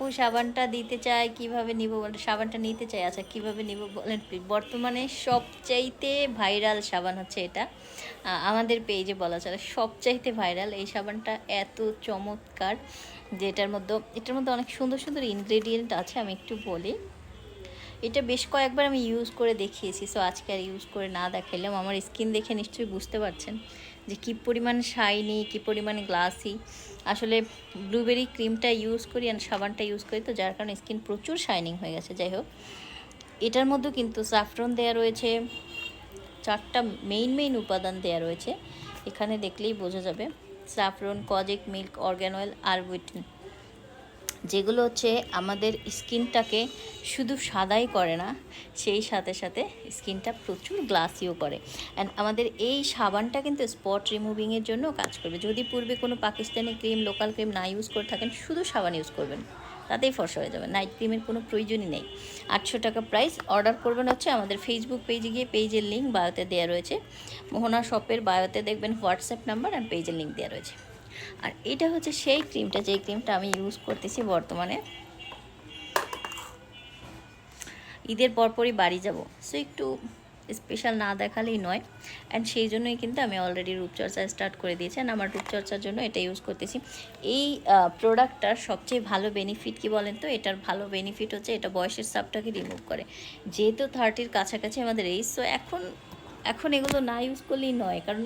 আপু সাবানটা দিতে চাই কীভাবে নিব সাবানটা নিতে চাই আচ্ছা কীভাবে নিব বলেন বর্তমানে সবচাইতে ভাইরাল সাবান হচ্ছে এটা। আমাদের পেজে বলা চলে সবচাইতে ভাইরাল এই সাবানটা এত চমৎকার, যেটার মধ্যে, এটার মধ্যে অনেক সুন্দর সুন্দর ইনগ্রেডিয়েন্ট আছে, আমি একটু বলি। এটা বেশ কয়েকবার আমি ইউজ করে দেখিয়েছি সো আজকে আর ইউজ করে না দেখাইলাম। আমার স্কিন দেখে নিশ্চয়ই বুঝতে পারছেন যে কী পরিমাণ শাইনি কী পরিমাণ গ্লাসি আসলে ব্লুবেরি ক্রিমটা ইউজ করি আর সাবানটা ইউজ করি, তো যার কারণে স্কিন প্রচুর শাইনিং হয়ে গেছে, যাই হোক। এটার মধ্যে কিন্তু সাফরন দেওয়া রয়েছে, চারটা মেইন মেইন উপাদান দেওয়া রয়েছে। এখানে দেখলেই বোঝা যাবে saffron kojic milk argan oil আর উইটিন যেগুলো হচ্ছে আমাদের স্কিনটাকে শুধু সাদাই করে না, সেই সাথে সাথে স্কিনটা প্রচুর গ্লাসিও করে। অ্যান্ড আমাদের এই সাবানটা কিন্তু স্পট রিমুভিংয়ের জন্য কাজ করবে। যদি পূর্বে কোনো পাকিস্তানি ক্রিম লোকাল ক্রিম না ইউজ করে থাকেন, শুধু সাবান ইউজ করবেন। তাতেই ফর্সা হয়ে যাবে। নাইট ক্রিমের কোনো প্রয়োজনই নেই। আটশো টাকা প্রাইস অর্ডার করবেন হচ্ছে আমাদের ফেসবুক পেজে গিয়ে পেজের লিঙ্ক বায়োতে দেওয়া রয়েছে। মোহনা শপের বায়োতে দেখবেন হোয়াটসঅ্যাপ নাম্বার আর পেজের লিঙ্ক দেওয়া রয়েছে। আর এটা হচ্ছে সেই ক্রিমটা, যেই ক্রিমটা আমি ইউজ করতেছি বর্তমানে। ঈদের পরপরই বাড়ি যাব সো একটু স্পেশাল না দেখালেই নয়। অ্যান্ড সেই জন্যই কিন্তু আমি অলরেডি রূপচর্চা স্টার্ট করে দিয়েছি। অ্যান্ড আমার রূপচর্চার জন্য এটা ইউজ করতেছি। এই প্রোডাক্টটার সবচেয়ে ভালো বেনিফিট কি বলেন তো? এটার ভালো বেনিফিট হচ্ছে এটা বয়সের সাপটাকে রিমুভ করে। যেহেতু থার্টির কাছাকাছি আমাদের এই সো এখন এখন এগুলো না ইউজ করলেই নয়। কারণ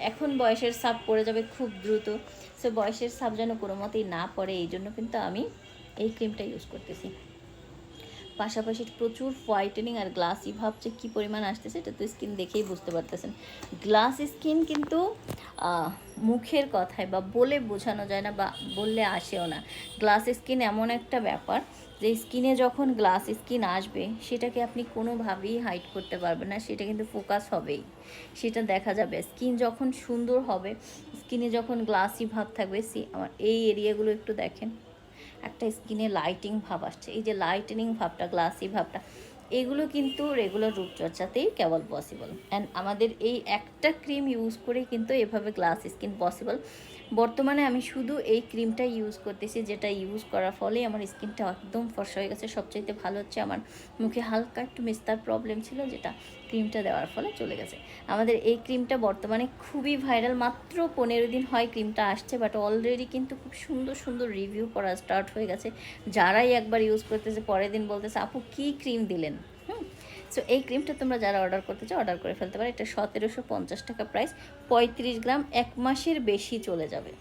এখন বয়সের সাপ পড়ে যাবে খুব দ্রুত। সো বয়সের সাপ যেন কোনো মতেই না পড়ে এই জন্য কিন্তু আমি এই ক্রিমটা ইউজ করতেছি। পাশাপাশি প্রচুর হোয়াইটেনিং আর গ্লাসি ভাব যে কী পরিমাণ আসতেছে, এটা তো স্কিন দেখেই বুঝতে পারতেছেন। গ্লাস স্কিন কিন্তু মুখের কথায় বা বলে বোঝানো যায় না বা বললে আসেও না। গ্লাস স্কিন এমন একটা ব্যাপার যে স্কিনে যখন গ্লাস স্কিন আসবে, সেটাকে আপনি কোনোভাবেই হাইড করতে পারবেন না, সেটা কিন্তু ফোকাস হবেই। সেটা দেখা যাবে। স্কিন যখন সুন্দর হবে স্কিনে যখন গ্লাসি ভাব থাকবে, সি, আমার এই এরিয়াগুলো একটু দেখেন। একটা স্কিনে লাইটিং ভাব আসছে। এই যে লাইটেনিং ভাবটা গ্লাসি ভাবটা এগুলো কিন্তু রেগুলার রূপচর্চাতেই কেবল পসিবল অ্যান্ড আমাদের এই একটা ক্রিম ইউজ করেই কিন্তু এভাবে গ্লাস স্কিন পসিবল বর্তমানে আমি শুধু এই ক্রিমটা ইউজ করতেছি, যেটা ইউজ করার ফলে আমার স্কিনটা একদম ফর্সা হয়ে গেছে। সবচাইতে ভালো হচ্ছে আমার মুখে হালকা একটু মিস্তার প্রবলেম ছিল, যেটা ক্রিমটা দেওয়ার ফলে চলে গেছে। আমাদের এই ক্রিমটা বর্তমানে খুবই ভাইরাল মাত্র পনেরো দিন হয় ক্রিমটা আসছে বাট অলরেডি কিন্তু খুব সুন্দর সুন্দর রিভিউ করা স্টার্ট হয়ে গেছে। যারাই একবার ইউজ করতেছে, পরের দিন বলতেছে, আপু, কী ক্রিম দিলেন? হুম। সো এই ক্রিমটা তোমরা যারা অর্ডার করতে চাও অর্ডার করে ফেলতে পারো। এটা সতেরোশো পঞ্চাশ টাকা প্রাইস পঁয়ত্রিশ গ্রাম এক মাসের বেশি চলে যাবে।